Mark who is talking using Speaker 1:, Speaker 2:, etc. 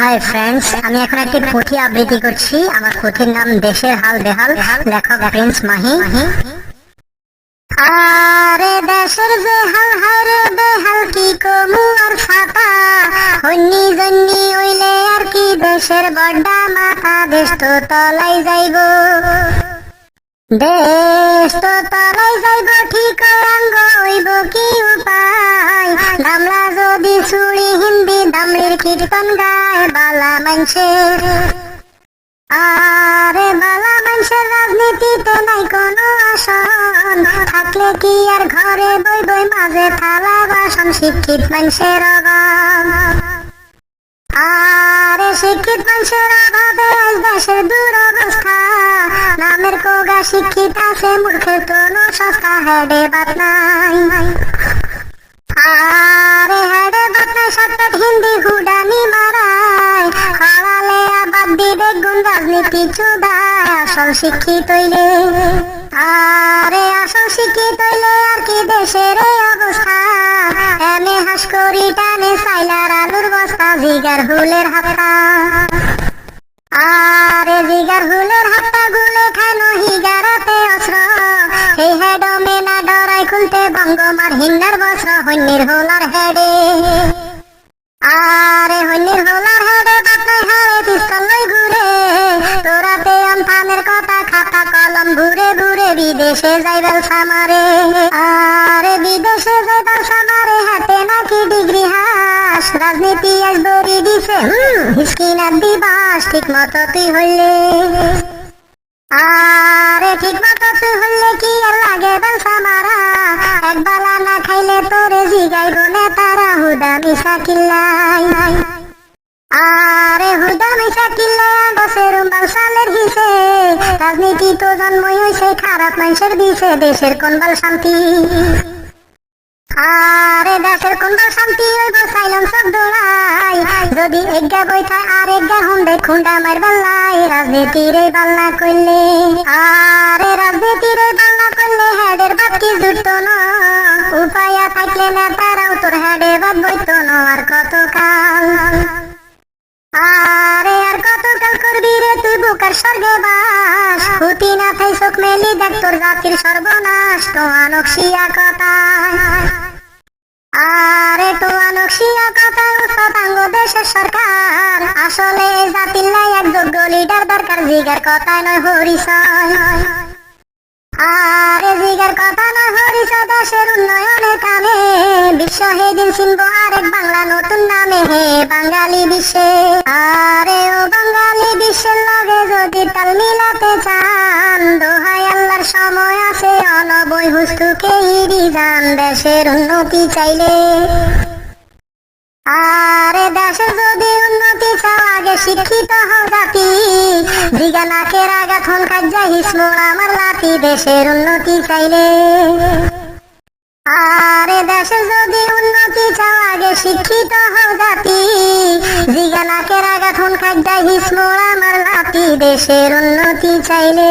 Speaker 1: Hi friends আমি এখন একটি পুঁথি আবৃত্তি করছি। আমার পুঁথির নাম দেশের হাল বেহাল। লেখক প্রিন্স মাহি। আরে দেশের বেহাল হারে বেহাল, কি কমু আর ফাটা হন্নি জন্নি হইলে আর কি দেশের বড্ডা মাথা? দেশ তো তলাই যাইব। দেশ তো তলাই যাইব, ঠিক অঙ্গ হইব কি উপায়? গামলা যদি চুড়ি হিন্দি দামড়ির কীর্তন গায় বালা মানুষের আরে বালা মানুষের রাজনীতিতে নাই কোনো আসন। থাকলে কি আর ঘরে বই বই, মাঝে থালা বাসন, শিক্ষিত মানুষের আরে শিক্ষিত মানুষের অভাবে দেশের দুরবস্থা। নামের কোগা শিক্ষিত আছে, মূর্খের কোনো সস্তা হেডে বাত নাই। হিন্দি হুডানি মারায় খড়ালে আবাদ দিবে গুণ চুদায় আসল শিক্ষিত হইলে। আরে আসল শিক্ষিত হইলে আর কি দেশের এই অবস্থা? এমে হাস করি টানে সাইলার আলুর বস্তা, জিগার হুলের হাতা আরে জিগার হুলের হাত্তা গুলে খানো হিগারাতে অস্ত্র। সেই হেডমে না ডরাই খুলতে বঙ্গমার হিন্নার বস্ত্র হন্যের হোলার ঘুরে বিদেশে যাইবেল সামারে আরে বিদেশে যাইবেল সামারে হাতে নাকি ডিগ্রি হাস? রাজনীতি আজ দড়ি দিছে, হুম দিবাস ঠিক মতো তুই হইলে। আরে ঠিক মতো তুই হইলে কি আর লাগে সামারা এক বালা না খাইলে তোরে জিগাইব নেতারা, হুদা মিশা কিল্লাই আরে হুদা মিশা কিল্লে রাজনীতি তো জন্মই হইছে খারাপ মানুষের দিছে দেশের কোন বাল শান্তি আরে দেশের কোন বাল শান্তি হইব সাইলাম সব যদি আর এগা হুম দেখুন্ডা মার বাল্লাই বাল্লা করলে আরে বাল্লা করলে বাদ কি না উপায়া থাকলে না তারাও তোর হেডে বাদ বইতো না আর কত কাল জাতির সর্বনাশ, তো আনকশিয়া কথায়। আরে তো আনকশিয়া কথায় শতাঙ্গ দেশের সরকার। আসলে জাতির এক যোগ্য লিডার দরকার, জিগার কথায় নয় আরে জিগার কথা দেশের কামে বিশ্ব আরেক বাংলা নতুন নামে, হে বাঙালি বিশ্বে। যদি তাল মিলাতে চান, দোহাই আল্লাহর সময় আছে অনবই হুস্তুকে ইরি যান দেশের উন্নতি চাইলে। আরে দেশে যদি উন্নতি চাও, আগে শিক্ষিত হও জাতি। দিগা নাকের আগা থন কাজ্জা হিসমোর আমার লাতি দেশের উন্নতি চাইলে। আরে দেশে যদি উন্নতি চাও, আগে শিক্ষিত হও জাতি। দিগা নাকের আগা থন কাজ্জা হিসমোর আমার লাতি দেশের উন্নতি চাইলে